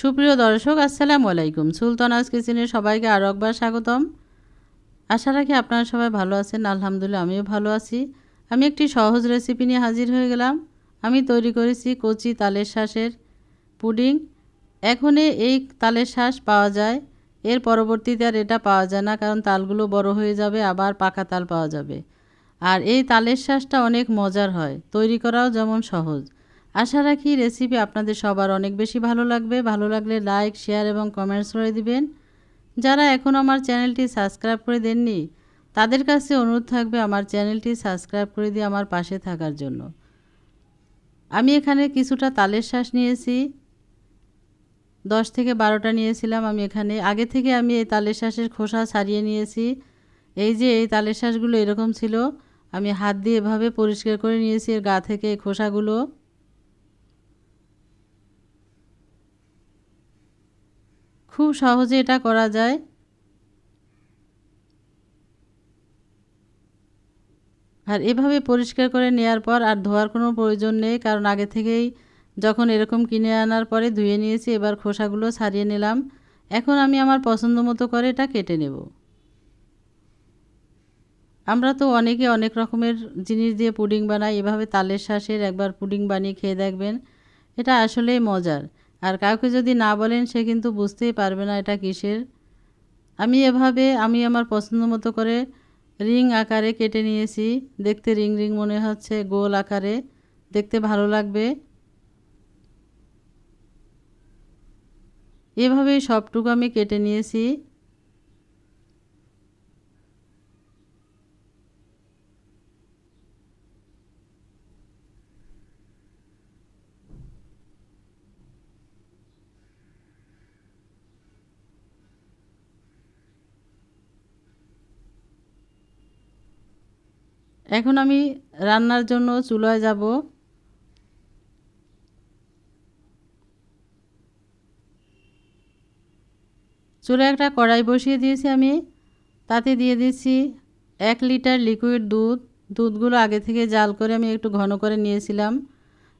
সুপ্রিয় দর্শক, আসসালামু আলাইকুম। সুলতানাজ কিচেনে সবাইকে আরও একবার স্বাগতম। আশা রাখি আপনারা সবাই ভালো আছেন। আলহামদুলিল্লাহ, আমিও ভালো আছি। আমি একটি সহজ রেসিপি নিয়ে হাজির হয়ে গেলাম। আমি তৈরি করেছি কচি তালের শ্বাসের পুডিং। এখনই এই তালের শ্বাস পাওয়া যায়। এর পরবর্তীতে আর এটা পাওয়া যায় না, কারণ তালগুলো বড় হয়ে যাবে, আবার পাকা তাল পাওয়া যাবে। আর এই তালের শ্বাসটা অনেক মজার হয়। তৈরি করাও যেমন সহজ। আশা রাখি রেসিপি আপনাদের সবার অনেক বেশি ভালো লাগবে। ভালো লাগলে লাইক শেয়ার এবং কমেন্টস করে দিবেন। যারা এখন আমার চ্যানেলটি সাবস্ক্রাইব করে দেননি, তাদের কাছে অনুরোধ থাকবে আমার চ্যানেলটি সাবস্ক্রাইব করে দিয়ে আমার পাশে থাকার জন্য। আমি এখানে কিছুটা তালের শ্বাস নিয়েছি। দশ থেকে বারোটা নিয়েছিলাম আমি এখানে। আগে থেকে আমি এই তালের শ্বাসের খোসা ছাড়িয়ে নিয়েছি। এই যে এই তালের শ্বাসগুলো এরকম ছিল, আমি হাত দিয়ে এভাবে পরিষ্কার করে নিয়েছি এর গা থেকে এই খোসাগুলো। খুব সহজে এটা করা যায়। আর এভাবে পরিষ্কার করে নেওয়ার পর আর ধোয়ার কোনো প্রয়োজন নেই, কারণ আগে থেকেই যখন এরকম কিনে আনার পরে ধুয়ে নিয়েছি, এবার খোসাগুলো ছাড়িয়ে নিলাম। এখন আমি আমার পছন্দ মতো করে এটা কেটে নেব। আমরা তো অনেকে অনেক রকমের জিনিস দিয়ে পুডিং বানাই, এভাবে তালের শ্বাসের একবার পুডিং বানিয়ে খেয়ে দেখবেন, এটা আসলেই মজার। আর কাউকে যদি না বলেন, সে কিন্তু বুঝতেই পারবে না এটা কিসের। আমি এভাবে, আমি আমার পছন্দ মতো করে রিং আকারে কেটে নিয়েছি। দেখতে রিং রিং মনে হচ্ছে, গোল আকারে। দেখতে ভালো লাগবে। এভাবেই সবটুকু আমি কেটে নিয়েছি। এখন আমি রান্নার জন্য চুলায় যাব। চুলে একটা কড়াই বসিয়ে দিয়েছি আমি। তাতে দিয়ে দিচ্ছি এক লিটার লিকুইড দুধ। দুধগুলো আগে থেকে জাল করে আমি একটু ঘন করে নিয়েছিলাম।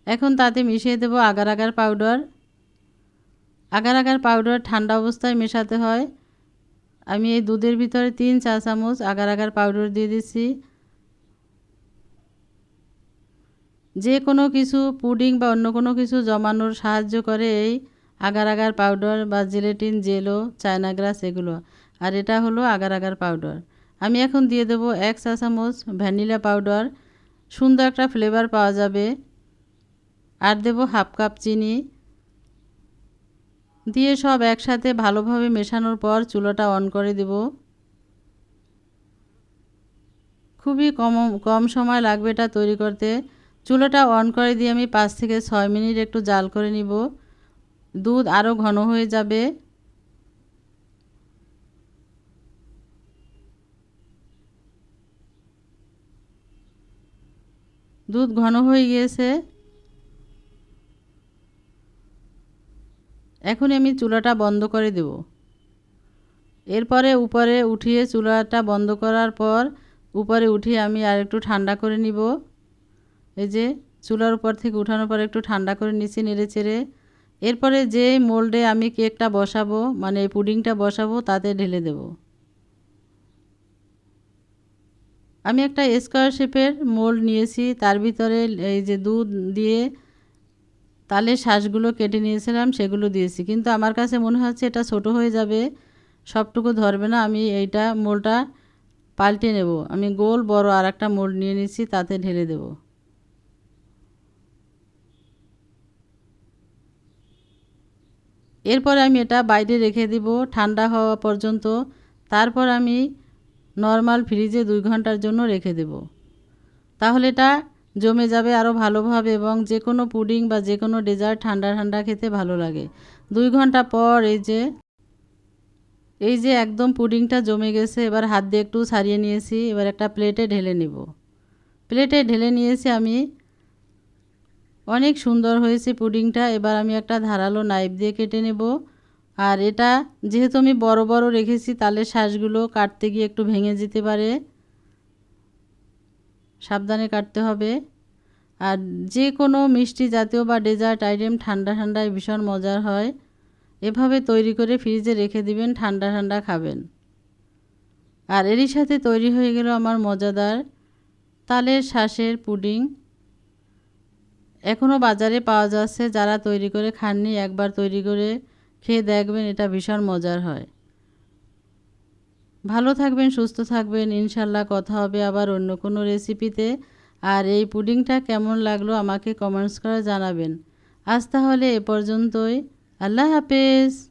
এখন তাতে মিশিয়ে দেবো agar agar powder. Agar agar powder ঠান্ডা অবস্থায় মেশাতে হয়। আমি এই দুধের ভিতরে তিন চা চামচ আগার আগার পাউডার দিয়ে দিচ্ছি। যে কোনো কিছু পুডিং বা অন্য কোনো কিছু জমানোর সাহায্য করে এই আগার আগার পাউডার বা জেলেটিন, জেলো চায়না গ্রাস এগুলো। আর এটা হলো আগার আগার পাউডার। আমি এখন দিয়ে দেবো এক চা চামচ ভ্যানিলা পাউডার। সুন্দর একটা ফ্লেভার পাওয়া যাবে। আর দেবো হাফ কাপ চিনি। দিয়ে সব একসাথে ভালোভাবে মেশানোর পর চুলোটা অন করে দেব। খুবই কম কম সময় লাগবে এটা তৈরি করতে। চুলোটা অন করে দিয়ে আমি পাঁচ থেকে ছয় মিনিট একটু জাল করে নিব। দুধ আরও ঘন হয়ে যাবে। দুধ ঘন হয়ে গিয়েছে। এখন আমি চুলাটা বন্ধ করে দেব। এরপরে উপরে উঠিয়ে চুলাটা বন্ধ করার পর উপরে উঠিয়ে আমি আর একটু ঠান্ডা করে নিব। এই যে চুলার উপর থেকে উঠানোর পর একটু ঠান্ডা করে নিচ্ছি নেড়ে চেড়ে, এরপরে যে মোল্ডে আমি কেকটা বসাবো মানে পুডিংটা বসাবো, তাতে ঢেলে দেব। আমি একটা স্কোয়ার শেপের মোল্ড নিয়েছি, তার ভিতরে এই যে দুধ দিয়ে তালের শ্বাসগুলো কেটে নিয়েছিলাম, সেগুলো দিয়েছি। কিন্তু আমার কাছে মনে হচ্ছে এটা ছোট হয়ে যাবে, সবটুকু ধরবে না, আমি এইটা মোলটা পাল্টে নেব। আমি গোল বড় আর একটা মোল্ড নিয়ে নিচ্ছি, তাতে ঢেলে দেবো। এরপর আমি এটা বাইরে রেখে দিব ঠান্ডা হওয়া পর্যন্ত। তারপর আমি নর্মাল ফ্রিজে দুই ঘণ্টার জন্য রেখে দেব। তাহলে এটা জমে যাবে আরও ভালোভাবে এবং যে কোনো পুডিং বা যে কোনো ডেজার্ট ঠান্ডা ঠান্ডা খেতে ভালো লাগে। দুই ঘণ্টা পর এই যে এই যে একদম পুডিংটা জমে গেছে, এবার হাত দিয়ে একটু ছাড়িয়ে নিয়েছি। এবার একটা প্লেটে ঢেলে নিব। প্লেটে ঢেলে নিয়েছি আমি অনেক সুন্দর হয়েছে পুডিংটা। এবার আমি একটা ধারালো নাইফ দিয়ে কেটে নেব। আর এটা যেহেতু আমি বড় বড় রেখেছি তালের শ্বাসগুলো কাটতে গিয়ে একটু ভেঙে যেতে পারে। সাবধানে কাটতে হবে। আর যে কোনো মিষ্টি জাতীয় বা ডেজার্ট আইটেম ঠান্ডা ঠান্ডায় ভীষণ মজার হয়। এভাবে তৈরি করে ফ্রিজে রেখে দিবেন, ঠান্ডা ঠান্ডা খাবেন। আর এরই সাথে তৈরি হয়ে গেল আমার মজাদার তালের শ্বাসের পুডিং। এখনও বাজারে পাওয়া যাচ্ছে, যারা তৈরি করে খাননি, একবার তৈরি করে খেয়ে দেখবেন এটা ভীষণ মজার হয়। ভালো থাকবেন, সুস্থ থাকবেন, ইনশাল্লাহ কথা হবে আবার অন্য কোনো রেসিপিতে। আর এই পুডিংটা কেমন লাগল আমাকে কমেন্টস করে জানাবেন। আজ তাহলে এ পর্যন্তই। আল্লাহ হাফেজ।